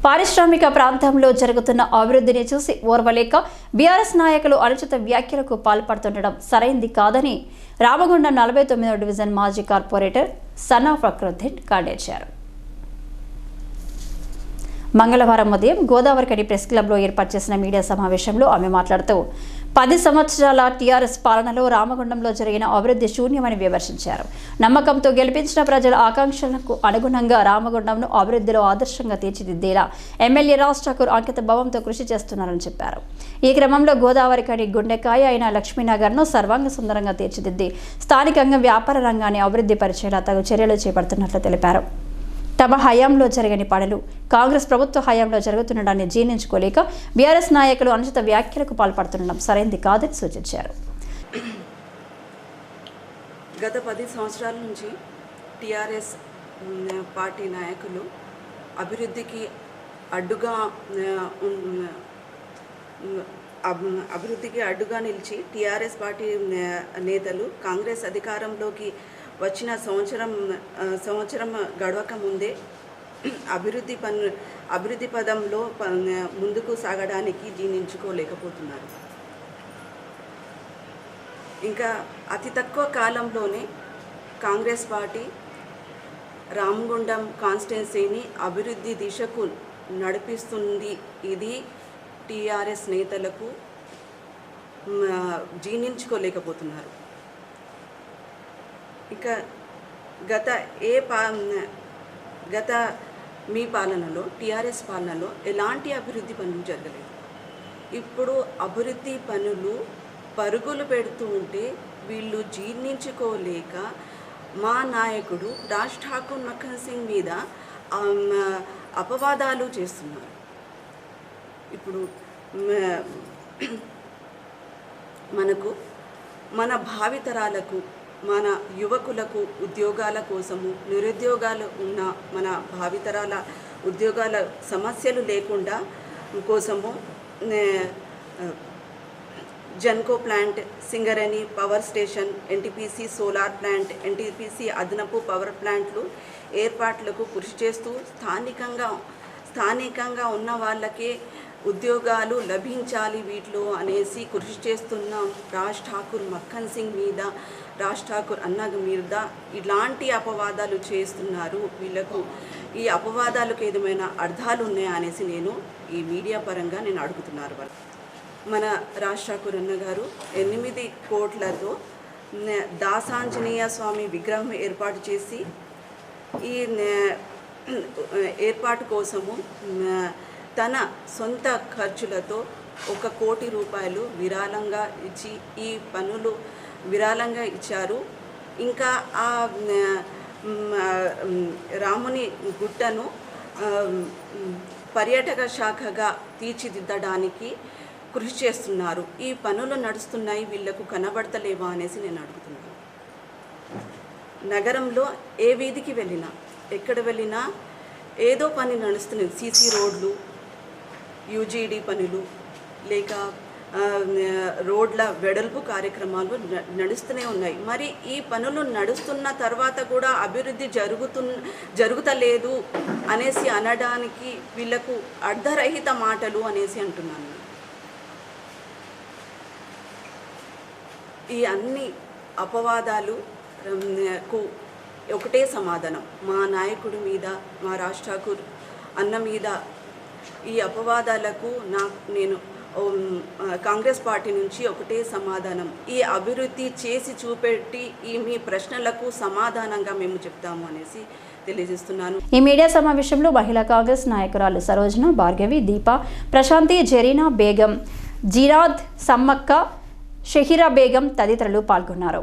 పారిశ్రామిక ప్రాంతంలో జరుగుతున్న అభివృద్ధిని చూసి ఓర్వలేక బీఆర్ఎస్ నాయకులు అనుచిత వ్యాఖ్యలకు పాల్పడుతుండడం సరైంది కాదని రామగుండం నలభై తొమ్మిదో డివిజన్ మాజీ కార్పొరేటర్ సన్నా ఫక్రుద్దీన్ ఖండించారు మంగళవారం ఉదయం గోదావరికని ప్రెస్ క్లబ్లో ఏర్పాటు చేసిన మీడియా సమావేశంలో ఆమె మాట్లాడుతూ పది సంవత్సరాల టీఆర్ఎస్ పాలనలో రామగుండంలో జరిగిన అభివృద్ధి శూన్యమని విమర్శించారు. నమ్మకంతో గెలిపించిన ప్రజల ఆకాంక్షలకు అనుగుణంగా రామగుండంను అభివృద్ధిలో ఆదర్శంగా తీర్చిదిద్దేలా ఎమ్మెల్యే రాజ్ ఠాకూర్ అంకిత భావంతో కృషి చేస్తున్నారని చెప్పారు. ఈ క్రమంలో గోదావరి కడి గుండెకాయ అయిన లక్ష్మీనగర్ను సర్వాంగ సుందరంగా తీర్చిదిద్ది స్థానికంగా వ్యాపార రంగాన్ని అభివృద్ధి పరిచేలా తగు చర్యలు చేపడుతున్నట్లు తెలిపారు. తమ హయాంలో జరగని పనులు కాంగ్రెస్ ప్రభుత్వ హయాంలో జరుగుతుండడాన్ని జీర్ణించుకోలేక బీఆర్ఎస్ నాయకులు అనుచిత వ్యాఖ్యలకు పాల్పడుతుండడం సరైంది కాదని సూచించారు. గత పది సంవత్సరాల నుంచి టీఆర్ఎస్ పార్టీ నాయకులు అభివృద్ధికి అడ్డుగా అభివృద్ధికి అడ్డుగా నిలిచి టీఆర్ఎస్ పార్టీ నేతలు కాంగ్రెస్ అధికారంలోకి వచ్చిన సంవత్సరం సంవత్సరం గడవక ముందే అభివృద్ధి పను అభివృద్ధి పదంలో ప- ముందుకు సాగడానికి జీర్ణించుకోలేకపోతున్నారు. ఇంకా అతి తక్కువ కాలంలోనే కాంగ్రెస్ పార్టీ రామగుండం కాన్స్టిట్యున్సీని అభివృద్ధి దిశకు నడిపిస్తుంది. ఇది టీఆర్ఎస్ నేతలకు జీర్ణించుకోలేకపోతున్నారు. ఇక గత ఏ పా గత మీ పాలనలో టీఆర్ఎస్ పాలనలో ఎలాంటి అభివృద్ధి పనులు జరగలేదు? ఇప్పుడు అభివృద్ధి పనులు పరుగులు పెడుతూ ఉంటే వీళ్ళు జీర్ణించుకోలేక మా నాయకుడు రాజ్ ఠాకూర్ మక్కన్ సింగ్ మీద అపవాదాలు చేస్తున్నారు. ఇప్పుడు మనకు మన భావితరాలకు మన యువకులకు ఉద్యోగాల కోసము నిరుద్యోగాలు ఉన్న మన భావితరాల ఉద్యోగాల సమస్యలు లేకుండా కోసము Genco plant Singareni power station NTPC solar plant NTPC అదనపు పవర్ ప్లాంట్లు ఏర్పాట్లకు కృషి చేస్తూ స్థానికంగా స్థానికంగా ఉన్న వాళ్ళకే ఉద్యోగాలు లభించాలి వీటిలో అనేసి కృషి చేస్తున్న రాజ్ ఠాకూర్ మక్కన్ సింగ్ మీద రాజ్ ఠాకూర్ అన్న మీద ఇలాంటి అపవాదాలు చేస్తున్నారు. వీళ్ళకు ఈ అపవాదాలకు ఏదైనా అర్థాలు ఉన్నాయా అనేసి నేను ఈ మీడియా పరంగా నేను అడుగుతున్నారు. వాళ్ళు మన రాజ్ ఠాకూర్ అన్న గారు ఎనిమిది కోట్లతో దాసాంజనేయ స్వామి విగ్రహం ఏర్పాటు చేసి ఈ ఏర్పాటు కోసము తన సొంత ఖర్చులతో ఒక కోటి రూపాయలు విరాళంగా ఇచ్చి ఈ పనులు విరాళంగా ఇచ్చారు. ఇంకా ఆ రాముని గుట్టను పర్యాటక శాఖగా తీర్చిదిద్దడానికి కృషి చేస్తున్నారు. ఈ పనులు నడుస్తున్నాయి వీళ్ళకు కనబడతలేవా అనేసి నేను అడుగుతున్నాను. నగరంలో ఏ వీధికి వెళ్ళినా ఎక్కడ వెళ్ళినా ఏదో పని నడుస్తున్నాయి. సీసీ రోడ్లు యూజీడీ పనులు లేక రోడ్ల వెడల్పు కార్యక్రమాలు న- నడుస్తూనే ఉన్నాయి. మరి ఈ పనులు నడుస్తున్న తర్వాత కూడా అభివృద్ధి జరుగుతు జరుగుతలేదు అనేసి అనడానికి వీళ్ళకు అర్ధరహిత మాటలు అనేసి అంటున్నాను. ఈ అన్ని అపవాదాలు కు ఒకటే సమాధానం. మా నాయకుడి మీద మా రాష్ట్రాకు అన్న మీద ఈ అపవాదాలకు నా నేను కాంగ్రెస్ పార్టీ నుంచి ఒకటే సమాధానం. ఈ అభివృద్ధి చేసి చూపెట్టి ఈ మీ ప్రశ్నలకు సమాధానంగా మేము చెప్తాము అనేసి తెలియజేస్తున్నాను. ఈ మీడియా సమావేశంలో మహిళా కాంగ్రెస్ నాయకురాలు సరోజన భార్గవి దీప ప్రశాంతి జరీనా బేగం జిరాద్ సమ్మక్క షహీరా బేగం తదితరులు పాల్గొన్నారు.